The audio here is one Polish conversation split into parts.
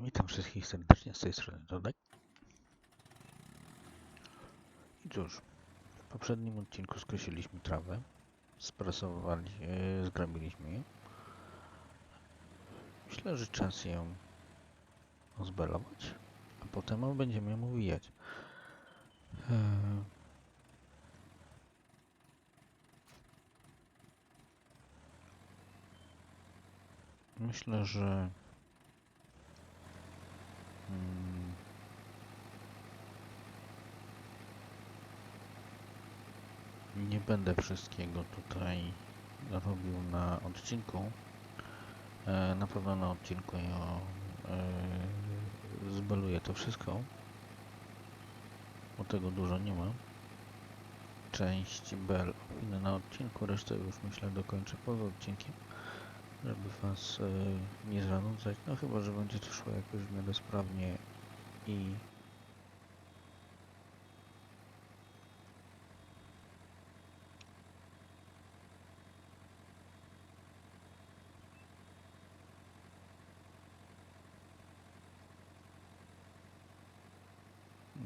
Witam wszystkich serdecznie z tej strony Dodek. I cóż, w poprzednim odcinku skosiliśmy trawę, sprasowali, e, zgrabiliśmy ją. Myślę, że czas ją zbelować, a potem będziemy ją uwijać. E, Myślę, że Mm. Nie będę wszystkiego tutaj robił na odcinku. E, Na pewno na odcinku ja e, zbeluję to wszystko. Bo tego dużo nie ma. Część bel na odcinku, resztę już myślę dokończę poza odcinkiem żeby was e, nie zanudzać, no chyba, że będzie to szło jakoś w miarę sprawnie i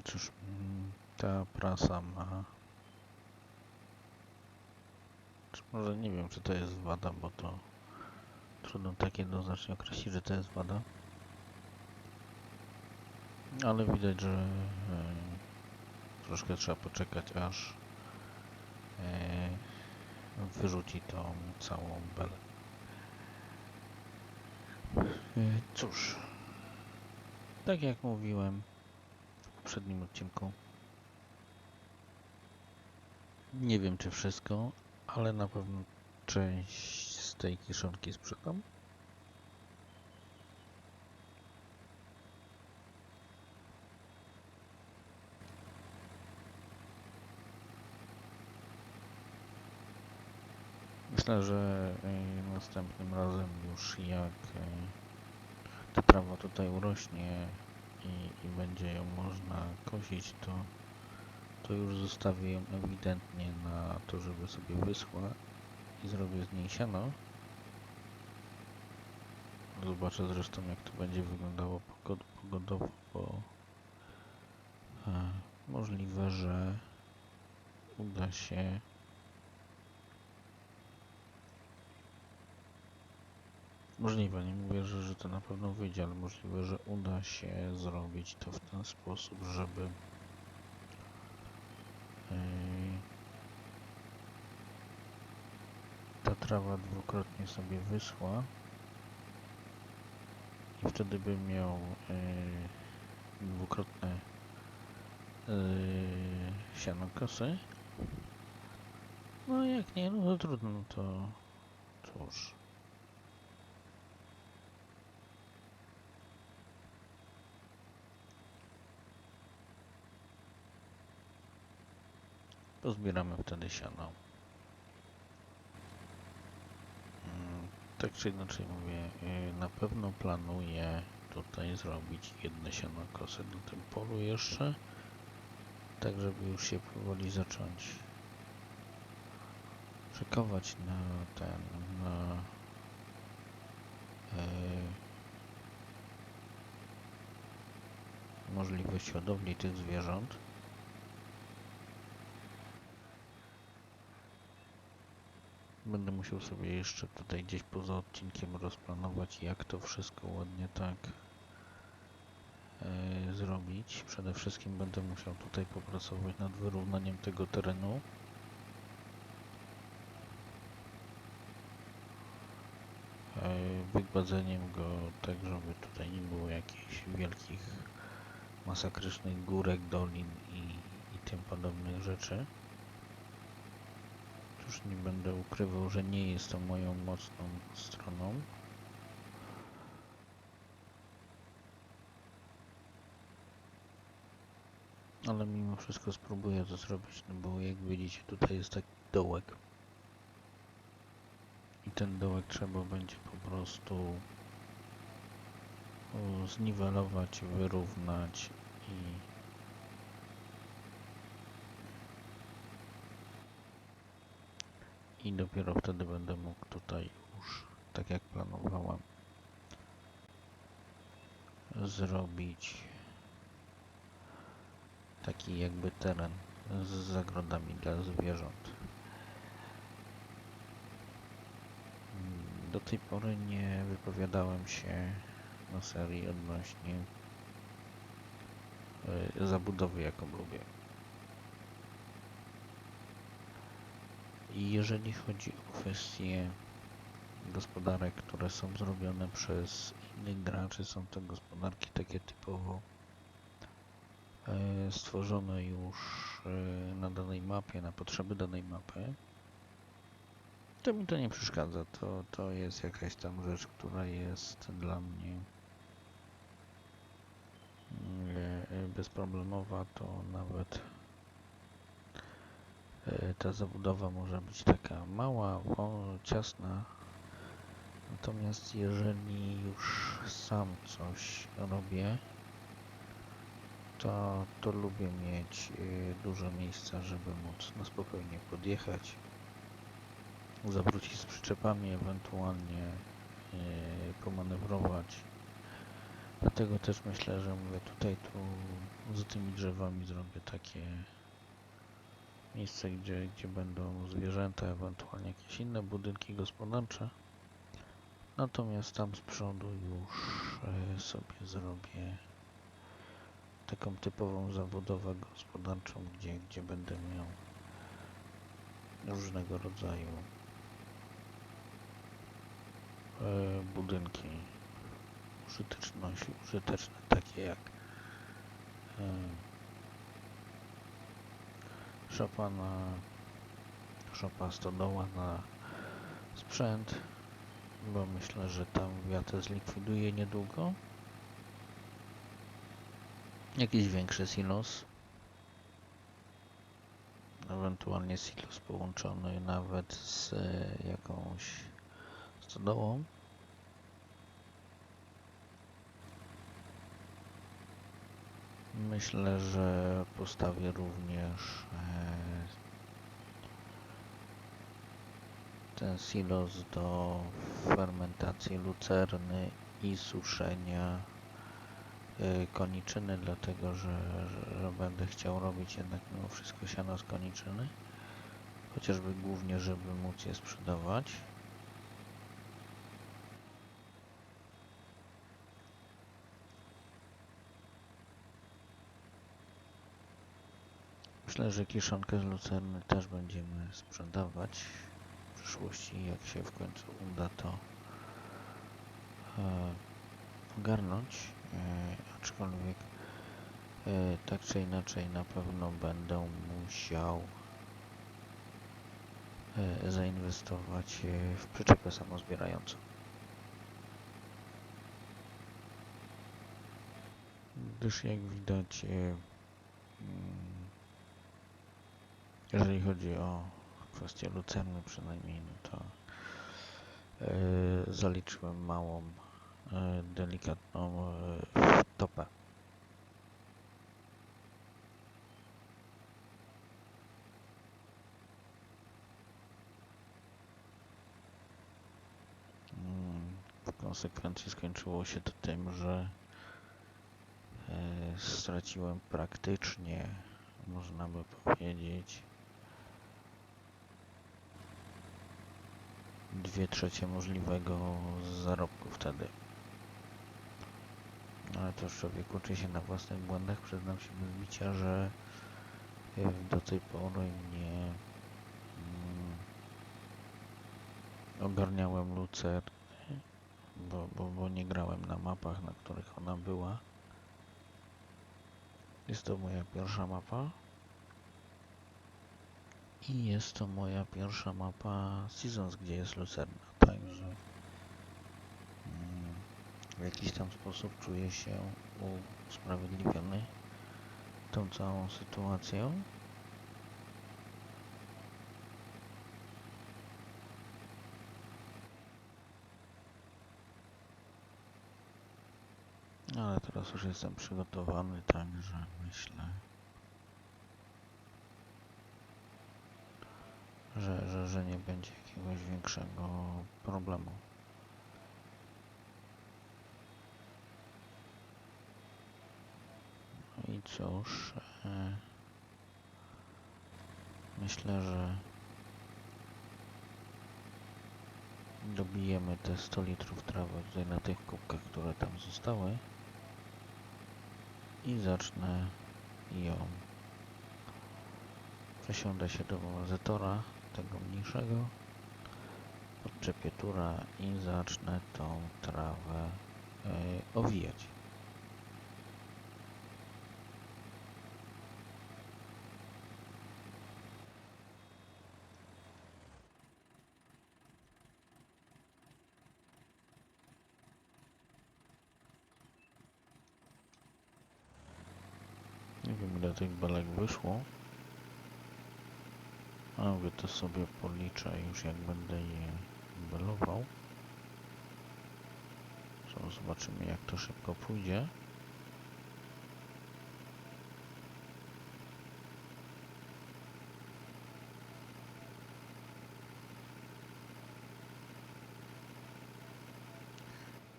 cóż, mm, ta prasa ma czy może nie wiem, czy to jest wada, bo to Trudno tak jednoznacznie określić, że to jest wada. Ale widać, że e, troszkę trzeba poczekać, aż e, wyrzuci tą całą belę. E, cóż, tak jak mówiłem w poprzednim odcinku, nie wiem czy wszystko, ale na pewno część z tej kiszonki sprzedam. Myślę, że y, następnym razem już jak ta trawa tutaj urośnie i, i będzie ją można kosić, to, to już zostawię ją ewidentnie na to, żeby sobie wyschła i zrobię z niej siano. Zobaczę zresztą jak to będzie wyglądało pogod pogodowo, bo e, możliwe, że uda się Możliwe, nie mówię, że, że to na pewno wyjdzie, ale możliwe, że uda się zrobić to w ten sposób, żeby yy, trawa dwukrotnie sobie wyschła i wtedy bym miał yy, dwukrotne yy, siano kosy. No jak nie, no to trudno, no to cóż. Pozbieramy wtedy siano. Tak czy inaczej mówię, y, na pewno planuję tutaj zrobić jedne siano kosy na tym polu jeszcze, tak żeby już się powoli zacząć szykować na ten, na e, możliwość hodowli tych zwierząt. Będę musiał sobie jeszcze tutaj gdzieś poza odcinkiem rozplanować, jak to wszystko ładnie tak e, zrobić. Przede wszystkim będę musiał tutaj popracować nad wyrównaniem tego terenu. E, wygładzeniem go tak, żeby tutaj nie było jakichś wielkich masakrycznych górek, dolin i, i tym podobnych rzeczy. Już nie będę ukrywał, że nie jest to moją mocną stroną. Ale mimo wszystko spróbuję to zrobić, no bo jak widzicie tutaj jest taki dołek. I ten dołek trzeba będzie po prostu zniwelować, wyrównać i i dopiero wtedy będę mógł tutaj już, tak jak planowałem, zrobić taki jakby teren z zagrodami dla zwierząt. Do tej pory nie wypowiadałem się na serii odnośnie y, zabudowy, jaką lubię. I jeżeli chodzi o kwestie gospodarek, które są zrobione przez innych graczy, są to gospodarki takie typowo e, stworzone już e, na danej mapie, na potrzeby danej mapy, to mi to nie przeszkadza. To, to jest jakaś tam rzecz, która jest dla mnie mm, e, bezproblemowa, to nawet ta zabudowa może być taka mała, ciasna, Natomiast jeżeli już sam coś robię, to, to lubię mieć y, dużo miejsca, żeby móc na spokojnie podjechać, zawrócić z przyczepami, ewentualnie y, pomanewrować. Dlatego też myślę, że mówię tutaj tu z tymi drzewami zrobię takie miejsce, gdzie, gdzie będą zwierzęta, ewentualnie jakieś inne budynki gospodarcze. Natomiast tam z przodu już e, sobie zrobię taką typową zabudowę gospodarczą, gdzie, gdzie będę miał różnego rodzaju e, budynki użyteczności, użyteczne, takie jak e, szopa na szopa stodoła na sprzęt, bo myślę, że tam wiatr zlikwiduje niedługo. Jakiś większy silos. Ewentualnie silos połączony nawet z jakąś stodołą. Myślę, że postawię również e, ten silos do fermentacji lucerny i suszenia y, koniczyny, dlatego że, że będę chciał robić jednak mimo wszystko siano z koniczyny, chociażby głównie, żeby móc je sprzedawać. Myślę, że kiszonkę z lucerny też będziemy sprzedawać w przyszłości, jak się w końcu uda to e, ogarnąć, e, aczkolwiek e, tak czy inaczej na pewno będę musiał e, zainwestować e, w przyczepę samozbierającą. Gdyż jak widać, e, mm, jeżeli chodzi o kwestię lucerny przynajmniej, no to e, zaliczyłem małą, e, delikatną e, wtopę. Mm, W konsekwencji skończyło się to tym, że straciłem praktycznie, można by powiedzieć, dwie trzecie możliwego zarobku wtedy. Ale to człowiek uczy się na własnych błędach. Przyznam się bez bicia, że e, do tej pory nie mm, ogarniałem lucerny, bo, bo, bo nie grałem na mapach, na których ona była. Jest to moja pierwsza mapa. I jest to moja pierwsza mapa Seasons, gdzie jest Lucerna, także mm, w jakiś tam sposób czuję się usprawiedliwiony tą całą sytuacją. Ale teraz już jestem przygotowany, także myślę, że, że, że nie będzie jakiegoś większego problemu. cóż, e, myślę, że dobijemy te 100 litrów trawy tutaj na tych kubkach, które tam zostały i zacznę ją przesiądę się do zetora tego mniejszego podczepię tura i zacznę tą trawę e, owijać Nie wiem ile tych belek wyszło. Mówię, to sobie policzę już jak będę je belował. Zobaczymy jak to szybko pójdzie.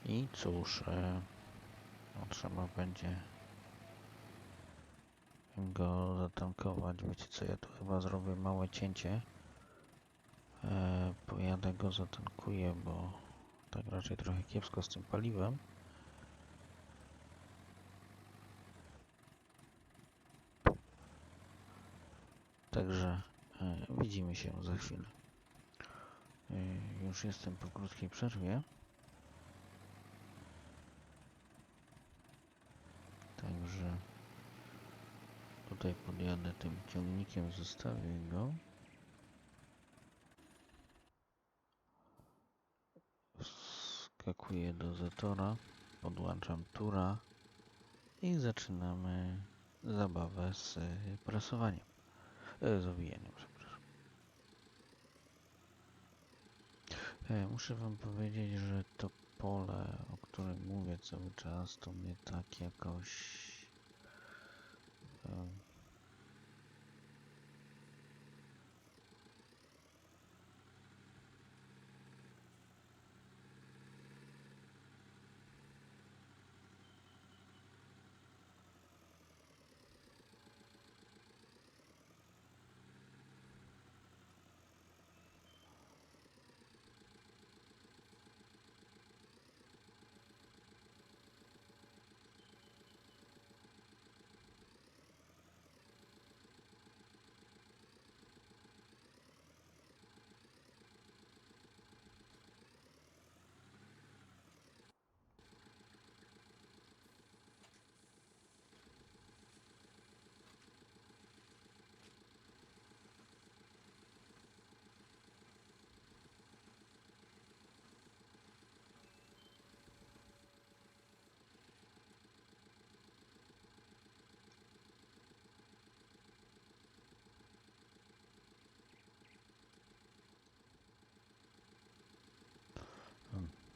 I cóż, e, no, trzeba będzie go zatankować. Wiecie co, ja tu chyba zrobię małe cięcie. E, pojadę go zatankuję, bo tak raczej trochę kiepsko z tym paliwem. Także e, widzimy się za chwilę. E, już jestem po krótkiej przerwie. Także tutaj podjadę tym ciągnikiem, zostawię go. Wskakuję do Zetora, podłączam tura i zaczynamy zabawę z y, prasowaniem, e, z owijaniem, przepraszam. E, muszę wam powiedzieć, że to pole, o którym mówię cały czas, to mnie tak jakoś e,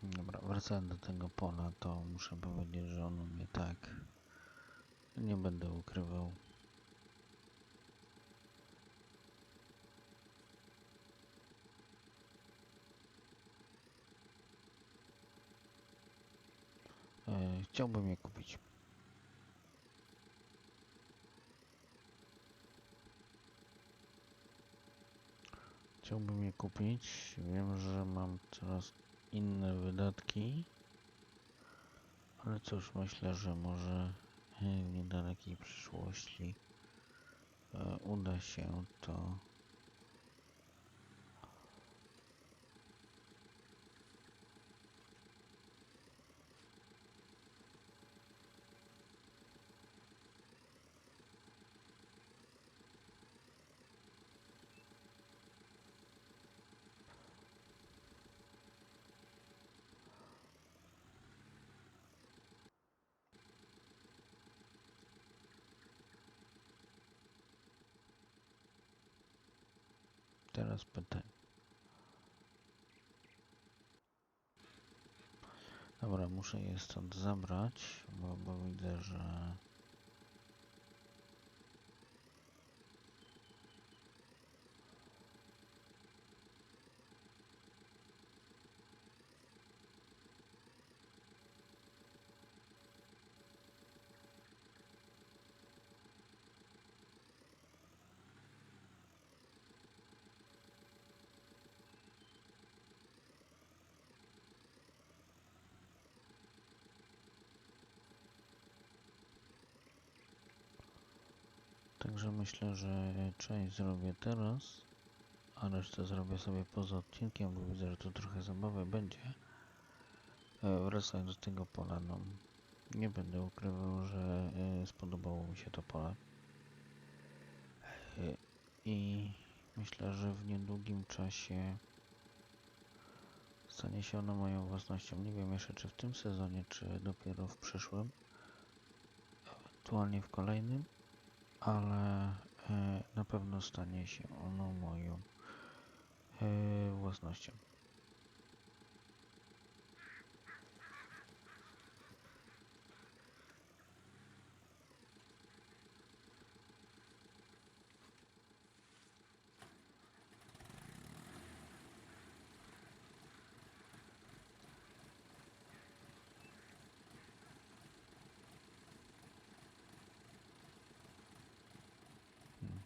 Dobra, wracając do tego pola, to muszę powiedzieć, że ono mnie tak nie będę ukrywał. E, chciałbym je kupić. Chciałbym je kupić. Wiem, że mam teraz inne wydatki. Ale cóż, myślę, że może w niedalekiej przyszłości e, uda się to Teraz pytanie. Dobra, muszę je stąd zabrać, bo, bo widzę, że Także myślę, że część zrobię teraz, a resztę zrobię sobie poza odcinkiem, bo widzę, że tu trochę zabawy będzie. E, Wracając do tego pola, no nie będę ukrywał, że e, spodobało mi się to pole. E, I myślę, że w niedługim czasie stanie się ono moją własnością. Nie wiem jeszcze czy w tym sezonie, czy dopiero w przyszłym, ewentualnie w kolejnym, ale e, na pewno stanie się ono moją e, własnością. Hmm.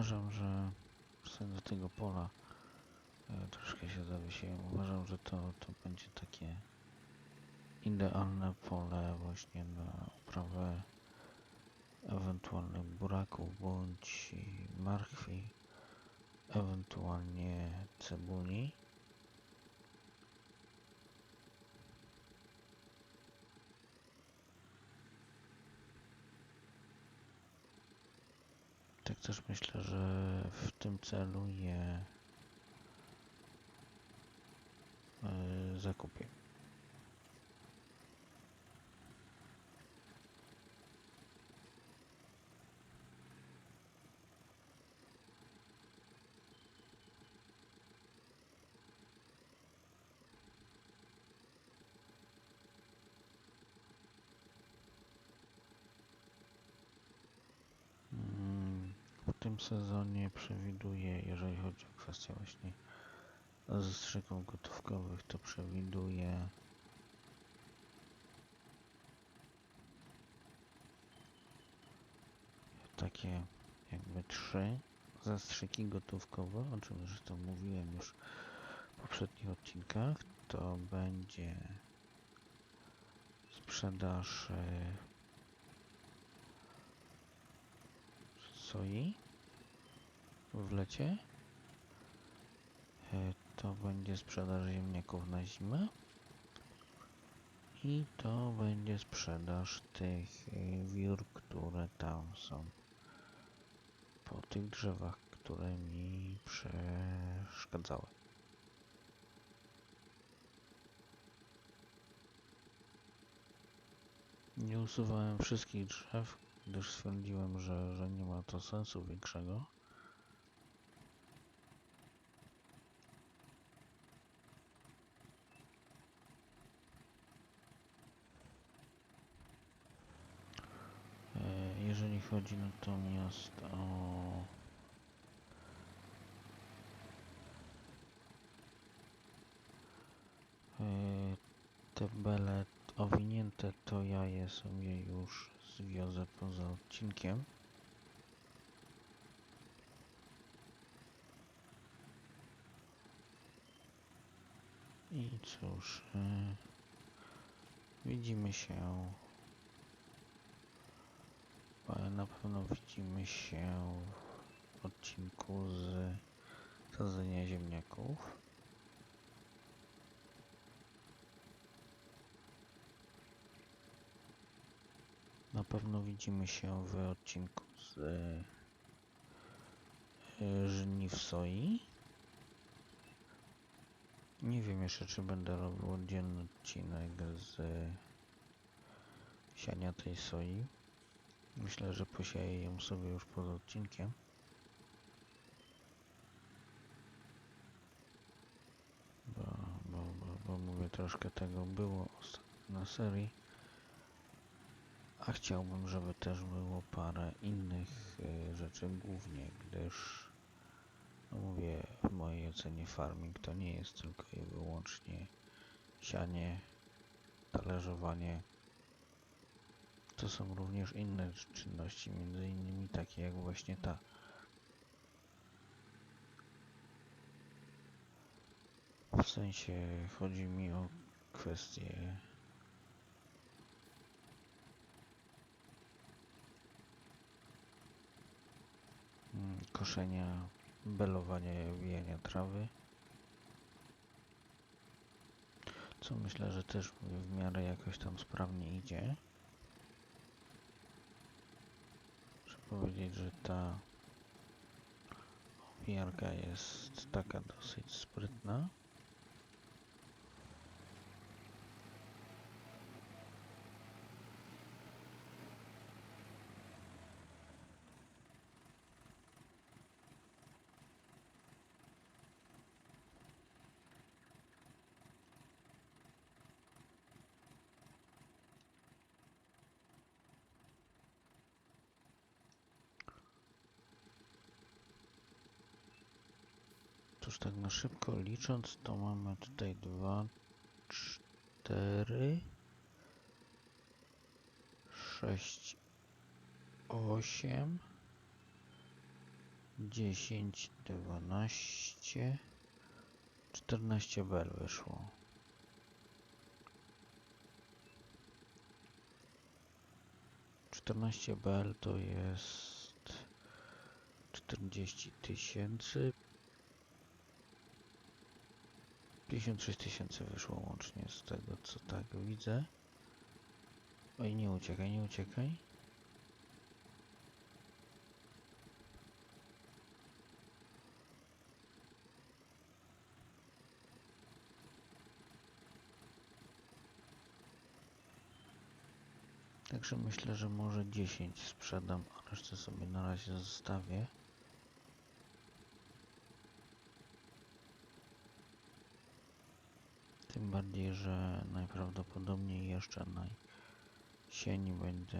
Uważam, że do tego pola e, troszkę się zawiesiłem. Uważam, że to, to będzie takie idealne pole właśnie na uprawę ewentualnych buraków bądź marchwi, ewentualnie cebuli. Tak też myślę, że w tym celu je e, zakupię. Mm, W tym sezonie przewiduję, jeżeli chodzi o kwestię właśnie zastrzyków gotówkowych, to przewiduję takie jakby trzy zastrzyki gotówkowe, o czym zresztą mówiłem już w poprzednich odcinkach. To będzie sprzedaż e, soi w lecie. E, To będzie sprzedaż ziemniaków na zimę. I to będzie sprzedaż tych e, wiór, które tam są. Po tych drzewach, które mi przeszkadzały. Nie usuwałem wszystkich drzew, gdyż stwierdziłem, że, że nie ma to sensu większego. E, Jeżeli chodzi natomiast o e, te bele owinięte, to ja je sobie już zwiozę poza odcinkiem. I cóż, e, widzimy się. E, Na pewno widzimy się w odcinku z sadzenia ziemniaków. Na pewno widzimy się w odcinku z e, żniw soi. Nie wiem jeszcze, czy będę robił oddzielny odcinek z siania tej soi. Myślę, że posieję ją sobie już poza odcinkiem. Bo, bo, bo, bo mówię, troszkę tego było na serii. A chciałbym, żeby też było parę innych e, rzeczy, głównie gdyż, no mówię, w mojej ocenie farming to nie jest tylko i wyłącznie sianie, talerzowanie to są również inne czynności, między innymi takie jak właśnie ta. W sensie chodzi mi o kwestie mm, koszenia, belowania i obijania trawy. Co myślę, że też w miarę jakoś tam sprawnie idzie. Powiedzieć, że ta owijarka jest taka dosyć sprytna. Cóż, tak na szybko licząc, to mamy tutaj dwa, cztery, sześć, osiem, dziesięć, dwanaście, czternaście bel wyszło. Czternaście bel to jest czterdzieści tysięcy 56 tysięcy wyszło łącznie z tego co tak widzę. Oj, nie uciekaj, nie uciekaj. Także myślę, że może 10 sprzedam, a resztę sobie na razie zostawię. Tym bardziej, że najprawdopodobniej jeszcze na jesieni będę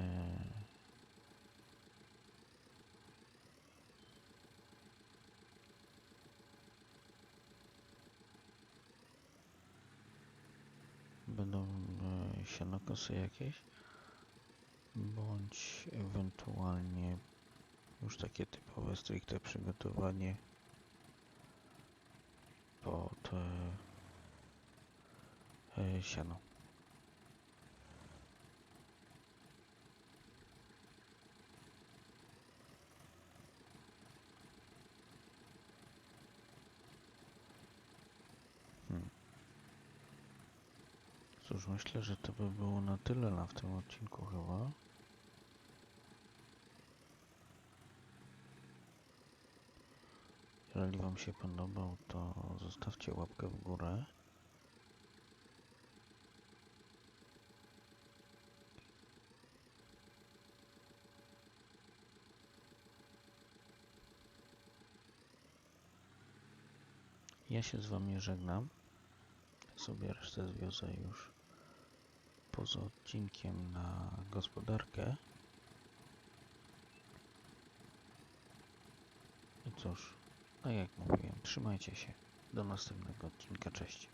będą e, sianokosy jakieś bądź ewentualnie już takie typowe stricte przygotowanie pod siano. Hmm. Cóż, myślę, że to by było na tyle na w tym odcinku chyba. Jeżeli Wam się podobał, to zostawcie łapkę w górę. Ja się z Wami żegnam. Sobie resztę zwiozę już poza odcinkiem na gospodarkę. I cóż, tak jak mówiłem, trzymajcie się. Do następnego odcinka. Cześć.